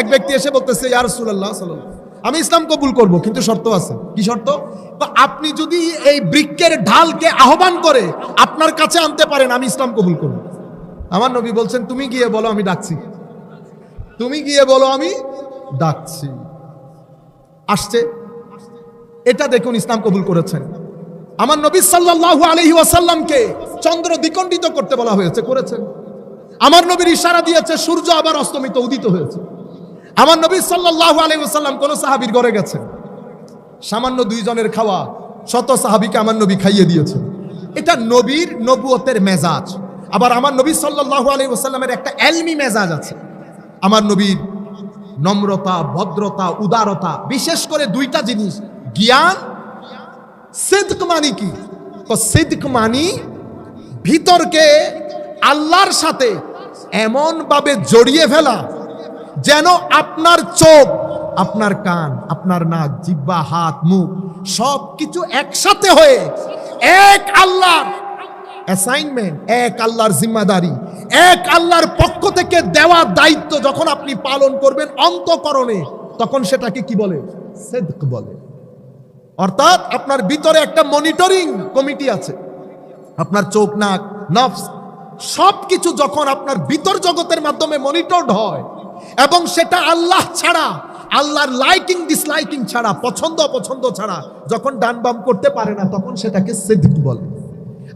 এক ব্যক্তি এসে বলতেছে, ইয়া রাসূলুল্লাহ, সাল্লাল্লাহু আমি ইসলাম কবুল করব, কিন্তু শর্ত আছে। কি শর্ত? আপনি যদি এই বৃক্ষের ঢালকে আহ্বান করে আপনার কাছে আনতে পারেন, আমি ইসলাম কবুল করব। আমার নবী বলছেন, তুমি গিয়ে বলো, আমি ডাকছি। তুমি গিয়ে বলো, আমি ডাকছি। আসছে। এটা দেখুন ইসলাম কবুল করেছেন। আমার নবী সাল্লাল্লাহু আলাইহি ওয়াসাল্লামকে চন্দ্র দ্বিখণ্ডিত করতে বলা হয়েছে, করেছেন। আমার নবীর ইশারা দিয়েছে, সূর্য আবার অস্তমিত, উদিত হয়েছে। আমার নবী সাল্লাল্লাহু আলাইহি ওয়াসাল্লাম কোন সাহাবীর ঘরে গেছেন সামান্য দুইজনের খাওয়া শত সাহাবীকে আমার নবী খাইয়ে দিয়েছেন এটা নবীর নবুয়তের মেজাজ। আবার আমার নবী সাল্লাল্লাহু আলাইহি ওয়াসাল্লামের একটা এলমি মেজাজ আছে। আমার নবীর নম্রতা, ভদ্রতা, উদারতা, বিশেষ করে দুইটা জিনিস, জ্ঞান, সিদ্ক মানি কি? তো সিদ্ক মানি ভিতরকে আল্লাহর সাথে এমন ভাবে জড়িয়ে ফেলা যেন আপনার চোখ, আপনার কান, আপনার নাক জিব্বা হাত, মুখ সব কিছু একসাথে হয়ে এক আল্লাহ অ্যাসাইনমেন্ট এক আল্লাহর জিম্মাদারি, এক আল্লাহর পক্ষ থেকে দেওয়া দায়িত্ব যখন আপনি পালন করবেন অন্তকরণে, তখন সেটাকে কি বলে? সেদক বলে। অর্থাৎ আপনার ভিতরে একটা মনিটরিং কমিটি আছে। আপনার চোখ, নাক নফস সব কিছু যখন আপনার ভিতর জগতের মাধ্যমে মনিটরড হয় এবং সেটা আল্লাহ ছাড়া, আল্লাহর লাইকিং ডিসলাইকিং ছাড়া, পছন্দ, অপছন্দ ছাড়া যখন ডান বাম করতে পারে না, তখন সেটাকে সিদ্ক বলে।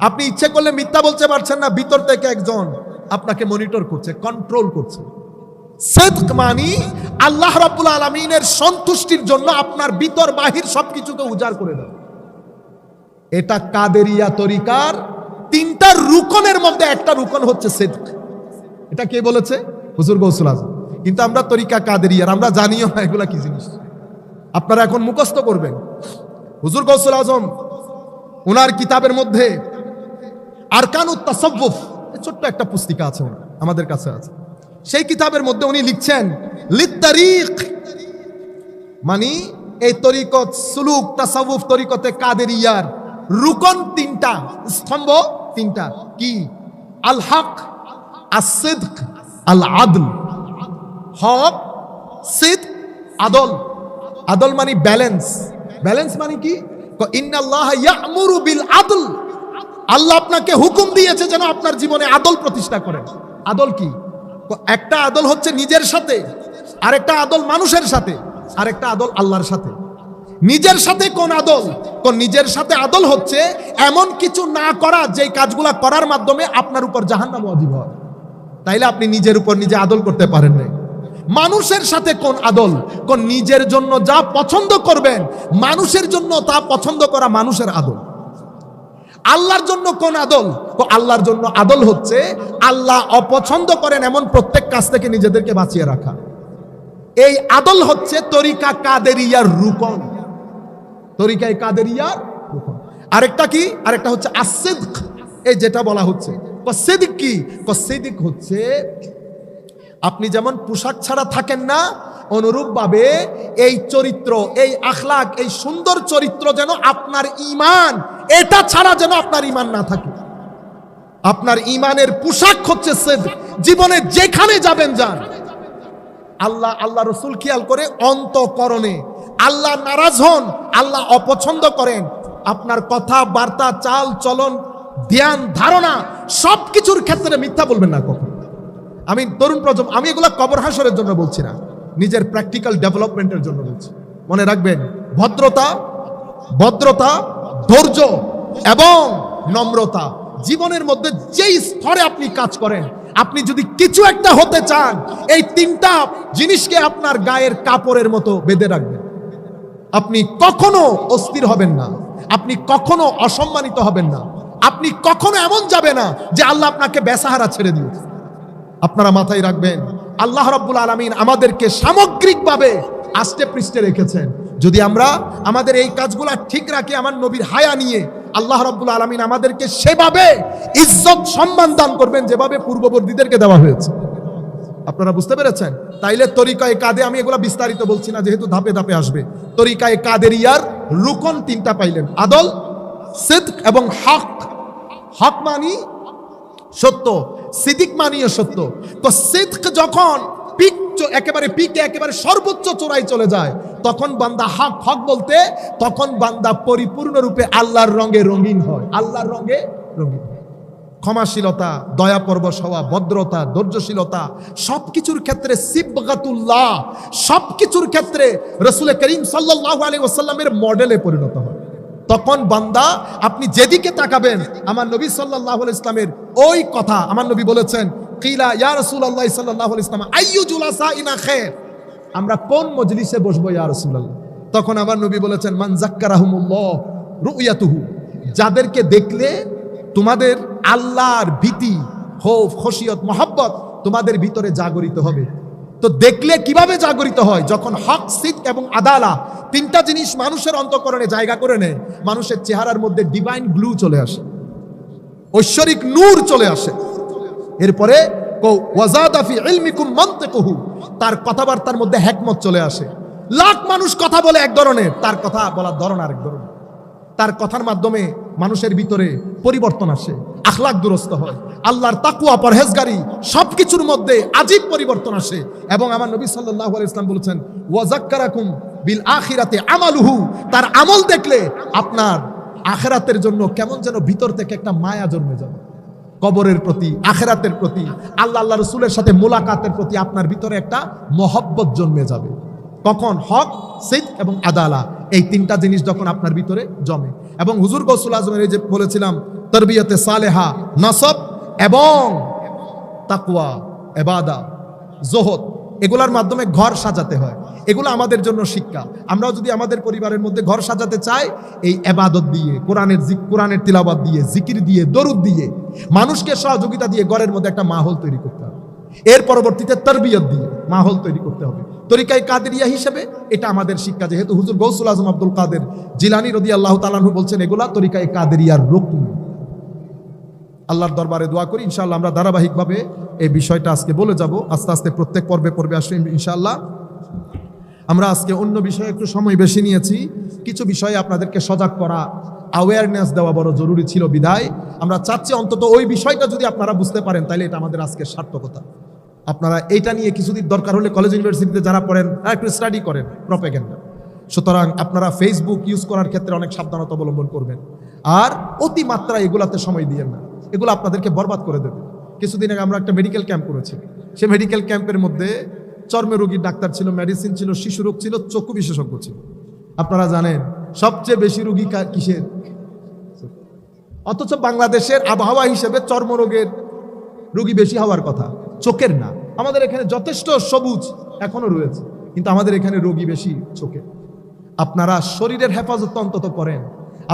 আপনি ইচ্ছে করলে মিথ্যা বলতে পারছেন না, ভিতর থেকে একজন আপনাকে মনিটর করছে কন্ট্রোল করছে। সেদক মানি আল্লাহ রাব্বুল আলমিনের সন্তুষ্টির জন্য আপনার ভিতর, বাহির সবকিছুকে উজাড় করে দেয় এটা কাদেরিয়া তরিকার তিনটা রুকনের মধ্যে একটা রুকন হচ্ছে সেদক এটা কে বলেছে? হুজুর গৌসুল আজম। কিন্তু আমরা তরিকা কাদেরিয়ার আমরা জানিও না এগুলা কি জিনিস। আপনারা এখন মুখস্থ করবেন। হুজুর গৌসুল আজম ওনার কিতাবের মধ্যে আরকানুত তাসাব্বুফ ছোট্ট একটা পুস্তিকা আছে ওনার, আমাদের কাছে আছে। সেই কিতাবের মধ্যে উনি লিখছেন লিত্তারিক মানে এই তরিকত সুলুক তাসাউফ তরিকতে কাদেরিয়ার রুকন তিনটা, স্তম্ভ তিনটা, কি? আল হক আল আদল হক, সিদ, আদল। আদল মানে ব্যালেন্স ব্যালেন্স মানে কি? ইয়ামুরু বিল আদল। আল্লাহ আপনাকে হুকুম দিয়েছে যেন আপনার জীবনে আদল প্রতিষ্ঠা করেন। আদল কি? একটা আদল হচ্ছে নিজের সাথে, আরেকটা আদল মানুষের সাথে, আরেকটা আদল আল্লাহর সাথে। নিজের সাথে কোন আদল? কোন নিজের সাথে আদল হচ্ছে এমন কিছু না করা, যেই কাজগুলা করার মাধ্যমে আপনার উপর জাহান্নাম অজীব হয়। তাইলে আপনি নিজের উপর নিজে আদল করতে পারেন নাই। মানুষের সাথে কোন আদল, কোন নিজের জন্য যা পছন্দ করবেন, মানুষের জন্য তা পছন্দ করা মানুষের আদল। আল্লাহর জন্য কোন আদল? আল্লাহর জন্য আদল হচ্ছে আল্লাহ অপছন্দ করেন এমন প্রত্যেক কাজ থেকে নিজেদেরকে বাঁচিয়ে রাখা। এই আদল হচ্ছে তরিকা কাদেরিয়ার রূপন তরিকায় কাদেরিয়ার রূপন আরেকটা কি? আরেকটা হচ্ছে আসিদক এই যেটা বলা হচ্ছে। কসিদিক কি? কসিদিক হচ্ছে আপনি যেমন পোশাক ছাড়া থাকেন না অনুরূপভাবে এই চরিত্র, এই আখলাক, এই সুন্দর চরিত্র যেন আপনার ইমান এটা ছাড়া যেন আপনার ইমান না থাকে। আপনার ইমানের পোশাক হচ্ছে জীবনে যেখানে যাবেন যান। আল্লাহ আল্লাহ রসুল খেয়াল করে অন্তকরণে, আল্লাহ নারাজ হন, আল্লাহ অপছন্দ করেন। আপনার কথা, বার্তা, চাল, চলন, ধ্যান, ধারণা সব কিছুর ক্ষেত্রে মিথ্যা বলবেন না কখন। আমি তরুণ প্রজন্ম, আমি এগুলো কবর হাসরের জন্য বলছি না। নিজের প্র্যাকটিক্যাল ডেভেলপমেন্টের জন্য বলছি। মনে রাখবেন, ভদ্রতা ভদ্রতা, ধৈর্য এবং নম্রতা জীবনের মধ্যে যেই স্তরে আপনি কাজ করেন, আপনি যদি কিছু একটা হতে চান, এই তিনটা জিনিসকে আপনার গায়ের কাপড়ের মতো বেঁধে রাখবেন। আপনি কখনো অস্থির হবেন না। আপনি কখনো অসম্মানিত হবেন না। আপনি কখনো এমন যাবে না যে আল্লাহ আপনাকে বেসাহারা ছেড়ে দিয়েছে। আপনারা মাথায় রাখবেন, আল্লাহ রাব্বুল আলমিন আমাদেরকে সামগ্রিকভাবে আস্তে পৃষ্ঠে রেখেছেন। যদি আমরা আমাদের এই কাজগুলা ঠিক রাখি, আমার নবীর হায়া নিয়ে, আল্লাহ রাব্বুল আলমিন আমাদেরকে সেভাবে ইজ্জত সম্মান দান করবেন, যেভাবে পূর্ববর্তীদেরকে দেওয়া হয়েছে। আপনারা বুঝতে পেরেছেন? তাইলে তরিকায় কাদে আমি এগুলা বিস্তারিত বলছি না, যেহেতু ধাপে ধাপে আসবে। তরিকায় কাদের ইয়ার রুকন তিনটা পাইলেন। আদল, সিদ্ক এবং হক। হক মানি সত্য। সিদিক মানিয়ে সত্য। তো সিদ্ক যখন পিক একেবারে পিকে একেবারে সর্বোচ্চ চোরাই চলে যায়, তখন বান্দা হক হক বলতে, তখন বান্দা পরিপূর্ণরূপে আল্লাহর রঙে রঙিন হয়। আল্লাহর রঙে রঙিন হয়। ক্ষমাশীলতা দয়া পরবশ হওয়া ভদ্রতা, ধৈর্যশীলতা সব কিছুর ক্ষেত্রে সিবগাতুল্লাহ সব কিছুর ক্ষেত্রে রসুল করিম সাল্লাহ আলী ওসাল্লামের মডেলে পরিণত হয়। তখন বান্দা, আপনি যেদিকে তাকাবেন, আমার নবী সাল্লাহ ইসলামের ওই কথা আমার নবী বলেছেন, কিলা ইয়া রসুল আল্লাহ সাল্লাহ ইসলাম আইয়ু জুলাসা ইনা খের? আমরা কোন মজলিসে বসবো ইয়া রসুল্লাহ তখন আমার নবী বলেছেন, মান জাক্কারাহুমুল্লাহ রুইয়াতুহু যাদেরকে দেখলে তোমাদের আল্লাহর ভীতি হোফ খসিয়ত, মহাব্বত তোমাদের ভিতরে জাগরিত হবে। তো দেখলে কীভাবে জাগরিত হয়? যখন হক সিদ এবং আদালা তিনটা জিনিস মানুষের অন্তকরণে জায়গা করে নেয়, মানুষের চেহারার মধ্যে ডিভাইন গ্লু চলে আসে, ঐশ্বরিক নূর চলে আসে। এরপরে তার কথাবার্তার মধ্যে হেকমত চলে আসে। লাখ মানুষ কথা বলে এক ধরনের, তার কথা বলার ধরন আরেক ধরনের। তার কথার মাধ্যমে মানুষের ভিতরে পরিবর্তন আসে আখলাক দুরস্ত হয়। আল্লাহর তাকুয়া পরহেজগারি সবকিছুর মধ্যে আজীব পরিবর্তন আসে। এবং আমার নবী আলাইহি ইসলাম বলেছেন ওয়াজাক্কারাকুম বিল আখিরাতে আমালুহু। তার আমল দেখলে আপনার আখেরাতের জন্য কেমন যেন ভিতর থেকে একটা মায়া জন্মে যাবে। কবরের প্রতি, আখেরাতের প্রতি, আল্লাহ আল্লাহ রসুলের সাথে মোলাকাতের প্রতি আপনার ভিতরে একটা মহব্বত জন্মে যাবে। তখন হক সিদ এবং আদালা। এই তিনটা জিনিস যখন আপনার ভিতরে জমে। এবং হুজুর গৌসুল আজমের যে বলেছিলাম, তরবিয়তে সালেহা, নসব এবং তাকুয়া এবাদা জোহদ এগুলার মাধ্যমে ঘর সাজাতে হয়। এগুলো আমাদের জন্য শিক্ষা। আমরাও যদি আমাদের পরিবারের মধ্যে ঘর সাজাতে চাই, এই এবাদত দিয়ে, কোরআনের কোরআনের তিলাবাত দিয়ে, জিকির দিয়ে, দরুদ দিয়ে, মানুষকে সহযোগিতা দিয়ে ঘরের মধ্যে একটা মাহল তৈরি করতে হবে। এর পরবর্তীতে তরবিয়ত দিয়ে। মাহল তৈরি করতে হবে। তরিকায় কাদেরিয়া হিসেবে এটা আমাদের শিক্ষা। যেহেতু হুজুর গৌসুল আজম আব্দুল কাদের জিলানি রদি আল্লাহ তালাহু বলছেন, এগুলা তরিকায় কাদেরিয়ার রকম আল্লাহর দরবারে দোয়া করি, ইনশাআল্লাহ আমরা ধারাবাহিকভাবে এই বিষয়টা আজকে বলে যাব। আস্তে আস্তে প্রত্যেক পর্বে পর্বে আসলে ইনশাআল্লাহ। আমরা আজকে অন্য বিষয়ে একটু সময় বেশি নিয়েছি। কিছু বিষয়ে আপনাদেরকে সজাগ করা অ্যাওয়ারনেস দেওয়া বড় জরুরি ছিল বিধায় আমরা চাচ্ছি অন্তত ওই বিষয়টা যদি আপনারা বুঝতে পারেন, তাহলে এটা আমাদের আজকে সার্থকতা। আপনারা এইটা নিয়ে কিছুদিন দরকার হলে কলেজ ইউনিভার্সিটিতে যারা পড়েন, তারা একটু স্টাডি করেন প্রপেগেন্ডা সুতরাং আপনারা ফেসবুক ইউজ করার ক্ষেত্রে অনেক সাবধানতা অবলম্বন করবেন। আর অতিমাত্রা এগুলাতে সময় দিয়েন না। এগুলো আপনাদেরকে বরবাদ করে দেবে। কিছুদিন আগে আমরা একটা মেডিকেল ক্যাম্প করেছি। সে মেডিকেল ক্যাম্পের মধ্যে চর্মে রোগীর ডাক্তার ছিল মেডিসিন ছিল, শিশু রোগ ছিল, চক্ষু বিশেষজ্ঞ ছিল। আপনারা জানেন, সবচেয়ে বেশি রোগী কিসের? অথচ বাংলাদেশের আবহাওয়া হিসেবে চর্মরোগের রোগী বেশি হওয়ার কথা। চোখের না। আমাদের এখানে যথেষ্ট সবুজ এখনও রয়েছে, কিন্তু আমাদের এখানে রোগী বেশি চোখের। আপনারা শরীরের হেফাজত অন্তত করেন।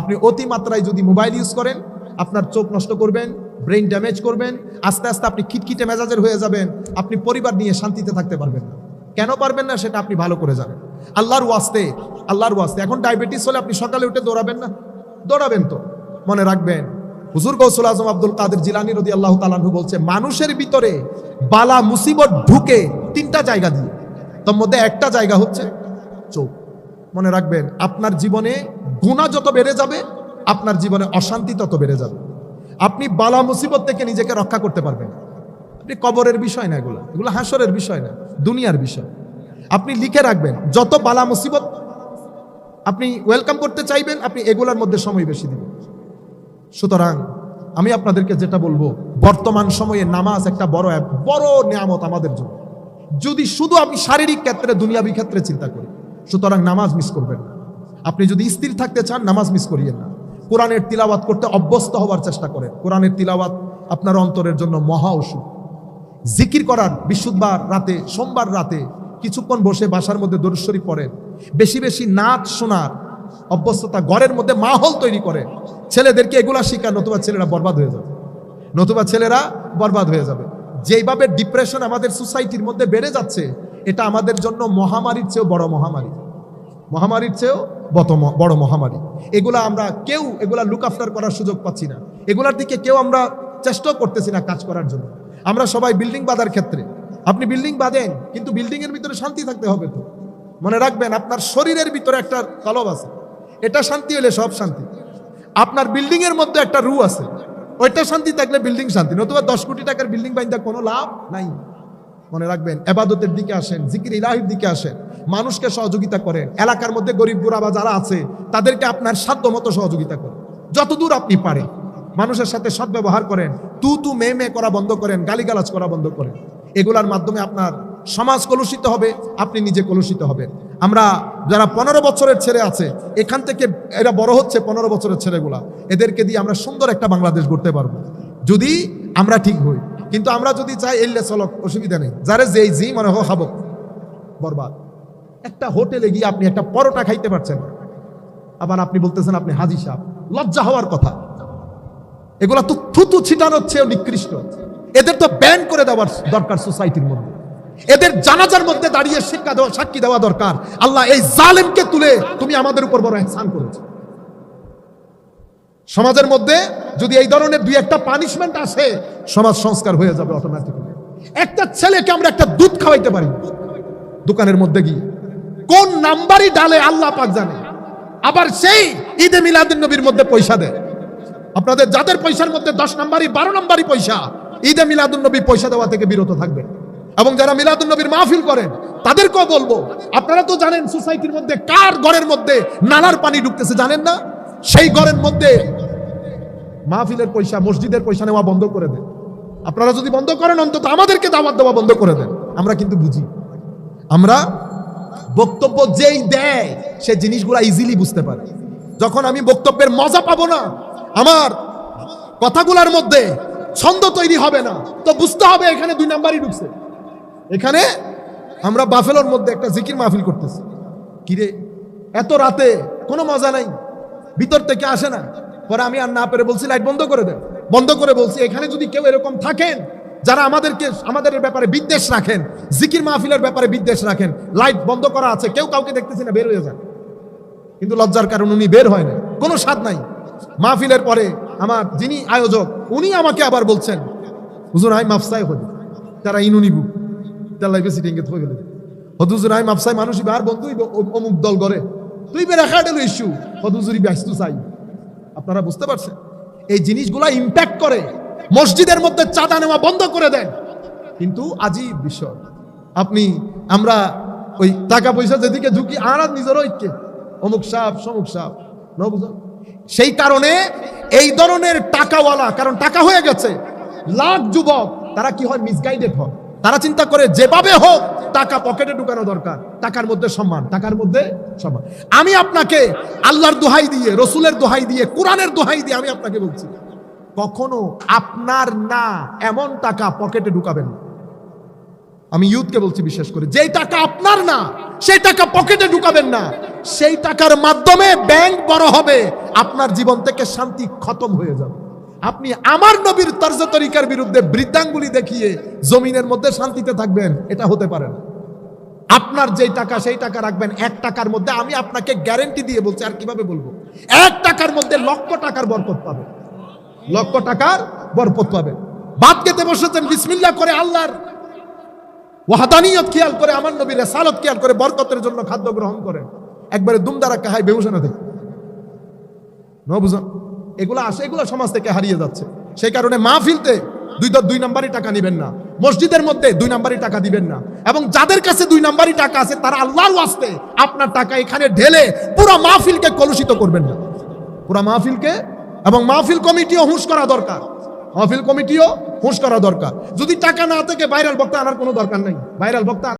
আপনি অতিমাত্রায় যদি মোবাইল ইউজ করেন, আপনার চোখ নষ্ট করবেন ব্রেন ড্যামেজ করবেন, আস্তে আস্তে আপনি খিটখিটে মেজাজের হয়ে যাবেন, আপনি পরিবার নিয়ে শান্তিতে থাকতে পারবেন না। কেন পারবেন না সেটা আপনি ভালো করে জানেন। আল্লাহর ওয়াস্তে আল্লাহর ওয়াস্তে। এখন ডায়াবেটিস হলে আপনি সকালে উঠে দৌড়াবেন না? দৌড়াবেন তো। মনে রাখবেন হুজুর গৌসুল আজম আব্দুল কাদের জিলানি রদি আল্লাহ তালাহু বলছে, মানুষের ভিতরে বালা, মুসিবত ঢুকে তিনটা জায়গা দিয়ে, তোর মধ্যে একটা জায়গা হচ্ছে চোখ। মনে রাখবেন, আপনার জীবনে গুণা যত বেড়ে যাবে, আপনার জীবনে অশান্তি তত বেড়ে যাবে। আপনি বালা, মুসিবত থেকে নিজেকে রক্ষা করতে পারবেন আপনি কবরের বিষয় না এগুলো এগুলো হাসরের বিষয় না, দুনিয়ার বিষয়। আপনি লিখে রাখবেন, যত বালা, মুসিবত আপনি ওয়েলকাম করতে চাইবেন, আপনি এগুলোর মধ্যে সময় বেশি দিবেন। সুতরাং আমি আপনাদেরকে যেটা বলব, বর্তমান সময়ে নামাজ একটা বড় এক- বড় নিয়ামত আমাদের জন্য। যদি শুধু আমি শারীরিক ক্ষেত্রে, দুনিয়াবি ক্ষেত্রে চিন্তা করি, সুতরাং নামাজ মিস করবেন না। আপনি যদি স্থির থাকতে চান, নামাজ মিস করিয়েন না। কোরআনের তিলাওয়াত করতে অভ্যস্ত হওয়ার চেষ্টা করেন। কোরআনের তিলাওয়াত আপনার অন্তরের জন্য মহা ওষুধ। জিকির করার, বিশুদ্ধবার রাতে, সোমবার রাতে কিছুক্ষণ বসে বাসার মধ্যে দরুশ্বরী পড়েন। বেশি বেশি নাচ শোনার অভ্যস্ততা ঘরের মধ্যে মাহল তৈরি করে। ছেলেদেরকে এগুলা শিখান, নতুবা ছেলেরা বরবাদ হয়ে যাবে। নতুবা ছেলেরা বরবাদ হয়ে যাবে। যেইভাবে ডিপ্রেশন আমাদের সোসাইটির মধ্যে বেড়ে যাচ্ছে, এটা আমাদের জন্য মহামারীর চেয়েও বড় মহামারী। মহামারীর চেয়েও বত বড় মহামারী। এগুলা আমরা কেউ, এগুলা লুক আফটার করার সুযোগ পাচ্ছি না। এগুলার দিকে কেউ আমরা চেষ্টাও করতেছি না কাজ করার জন্য। আমরা সবাই বিল্ডিং বাঁধার ক্ষেত্রে। আপনি বিল্ডিং বাঁধেন, কিন্তু বিল্ডিং এর ভিতরে শান্তি থাকতে হবে তো। মনে রাখবেন, আপনার শরীরের ভিতরে একটা কলব আছে। এটা শান্তি হলে সব শান্তি। আপনার বিল্ডিং এর মধ্যে একটা রু আছে। ওইটা শান্তি থাকলে বিল্ডিং শান্তি, নতুবা দশ কোটি টাকার বিল্ডিং বাইন্দা কোনো লাভ নাই। মনে রাখবেন, এবাদতের দিকে আসেন, জিকির ইলাহির দিকে আসেন, মানুষকে সহযোগিতা করেন। এলাকার মধ্যে গরিব গুড়াবা যারা আছে, তাদেরকে আপনার সাধ্য মতো সহযোগিতা করেন। যতদূর আপনি পারেন, মানুষের সাথে সদ্ব্যবহার করেন, তু তু মে মে করা বন্ধ করেন, গালিগালাজ করা বন্ধ করেন। এগুলার মাধ্যমে আপনার সমাজ কলুষিত হবে, আপনি নিজে কলুষিত হবেন। আমরা যারা পনেরো বছরের ছেলে আছে, এখান থেকে এরা বড় হচ্ছে পনেরো বছরের ছেলেগুলা। এদেরকে দিয়ে আমরা সুন্দর একটা বাংলাদেশ গড়তে পারব। যদি আমরা ঠিক হই, কিন্তু আমরা যদি চাই এলে চলক, অসুবিধা নেই। যারে যেই জি মনে হোক খাব। বরবাদ। একটা হোটেলে গিয়ে আপনি একটা পরোটা খাইতে পারছেন। আবার আপনি বলতেছেন আপনি হাজি সাহেব। লজ্জা হওয়ার কথা। এগুলা তো থুতু ছিটানোর চেয়েও নিকৃষ্ট। এদের তো ব্যান করে দেওয়ার দরকার সোসাইটির মধ্যে। এদের জানাজার মধ্যে দাঁড়িয়ে শিক্ষা দেওয়া, সাক্ষী দেওয়া দরকার। আল্লাহ এই জালেমকে তুলে তুমি আমাদের উপর বড় এহসান করেছ। সমাজের মধ্যে যদি এই ধরনের দুই একটা পানিশমেন্ট আসে, সমাজ সংস্কার হয়ে যাবে অটোমেটিক্যালি একটা ছেলেকে আমরা একটা দুধ খাওয়াইতে পারি। দোকানের মধ্যে গিয়ে। কোন নাম্বারই ডালে আল্লাহ পাক জানে। আবার সেই ঈদে মিলাদুন নবীর মধ্যে পয়সা দেয়। আপনাদের যাদের পয়সার মধ্যে দশ নাম্বারই, বারো নাম্বারই পয়সা, ঈদে মিলাদুন নবী পয়সা দেওয়া থেকে বিরত থাকবে। এবং যারা মিলাদুন নবীর মাহফিল করেন, তাদেরকেও বলব, আপনারা তো জানেন সোসাইটির মধ্যে কার ঘরের মধ্যে নালার পানি ঢুকতেছে, জানেন না? সেই ঘরের মধ্যে মাহফিলের পয়সা, মসজিদের পয়সা নেওয়া বন্ধ করে দেন। আপনারা যদি বন্ধ করেন, অন্তত আমাদেরকে দাওয়াত দেওয়া বন্ধ করে দেন। আমরা কিন্তু বুঝি। আমরা বক্তব্য যেই দেয়, সে জিনিসগুলো ইজিলি বুঝতে পারে। যখন আমি বক্তব্যের মজা পাবো না, আমার কথাগুলোর মধ্যে ছন্দ তৈরি হবে না, তো বুঝতে হবে এখানে দুই নাম্বারই ঢুকছে। এখানে আমরা বাফেলোর মধ্যে একটা জিকির মাহফিল করতেছি। কিরে এত রাতে কোনো মজা নাই। ভিতর থেকে আসে না। পরে আমি আর না পেরে বলছি, লাইট বন্ধ করে দেন। বন্ধ করে বলছি, এখানে যদি কেউ এরকম থাকেন, যারা আমাদেরকে, আমাদের ব্যাপারে বিদ্বেষ রাখেন, জিকির মাহফিলের ব্যাপারে বিদ্বেষ রাখেন, লাইট বন্ধ করা আছে, কেউ কাউকে দেখতেছি না, বের হয়ে যান। কিন্তু লজ্জার কারণ উনি বের হয় না কোনো স্বাদ নাই। মাহফিলের পরে আমার যিনি আয়োজক, উনি আমাকে আবার বলছেন, হুজুর, আই মাফসাই হদি তারা ইনুনিবু। গেলে হদুজুর আই মাফসাই অমুক দল করে তুই বে রেখা ডেলো ইস্যু হদুজুরি ব্যস্ত চাই। আপনারা বুঝতে পারছেন? এই জিনিসগুলা ইম্প্যাক্ট করে। মসজিদের মধ্যে চাঁদা নেওয়া বন্ধ করে দেন। কিন্তু আজই বিষয়। আপনি, আমরা ওই টাকা পয়সা যেদিকে ঝুঁকি, আর নিজের ঐক্যে। অমুক সাপ, সমুক সাপ। ন বুঝো সেই কারণে এই ধরনের টাকাওয়ালা, কারণ টাকা হয়ে গেছে, লাখ যুবক, তারা কি হয় মিসগাইডেড হয়। তারা চিন্তা করে, যেভাবে হোক, টাকা পকেটে ঢুকানো দরকার। টাকার মধ্যে সম্মান, টাকার মধ্যে সম্মান। আমি আপনাকে আল্লাহর দোহাই দিয়ে, রসুলের দোহাই দিয়ে, কোরআনের দোহাই দিয়ে আমি আপনাকে বলছি, কখনো আপনার না এমন টাকা পকেটে ঢুকাবেন না। আমি ইউথকে বলছি বিশেষ করে, যেই টাকা আপনার না, সেই টাকা পকেটে ঢুকাবেন না। সেই টাকার মাধ্যমে ব্যাংক বড় হবে, আপনার জীবন থেকে শান্তি খতম হয়ে যাবে। আপনি আমার নবীর তর্জ তরিকার বিরুদ্ধে বৃদ্ধাঙ্গুলি দেখিয়ে জমিনের মধ্যে শান্তিতে থাকবেন, এটা হতে পারে না। আপনার যেই টাকা, সেই টাকা রাখবেন, এক টাকার মধ্যে আমি আপনাকে গ্যারেন্টি দিয়ে বলছি, আর কীভাবে বলব? এক টাকার মধ্যে লক্ষ টাকার বরকত পাবে। লক্ষ টাকার বরকত পাবে। বাদ খেতে বসেছেন বিসমিল্লা করে আল্লাহর ওয়াহাদানিয়ত খেয়াল করে, আমার নবীর সালত খেয়াল করে বরকতের জন্য খাদ্য গ্রহণ করেন। একবারে দুমদারা কাহাই বেহুসেনা থেকে ন এগুলো আসে, এগুলো সমাজ থেকে হারিয়ে যাচ্ছে। সেই কারণে মাহফিলতে দুই দর দুই নাম্বারই টাকা নিবেন না। মসজিদের মধ্যে দুই নাম্বারই টাকা দিবেন না। এবং যাদের কাছে দুই নাম্বারই টাকা আছে, তারা আল্লাহর ওয়াস্তে আপনার টাকা এখানে ঢেলে পুরো মাহফিলকে কলুষিত করবেন না। পুরো মাহফিলকে এবং মাহফিল কমিটিও হুঁশ করা দরকার। মাহফিল কমিটিও হুঁশ করা দরকার। যদি টাকা না থেকে ভাইরাল বক্তা আনার কোনো দরকার নেই। ভাইরাল বক্তা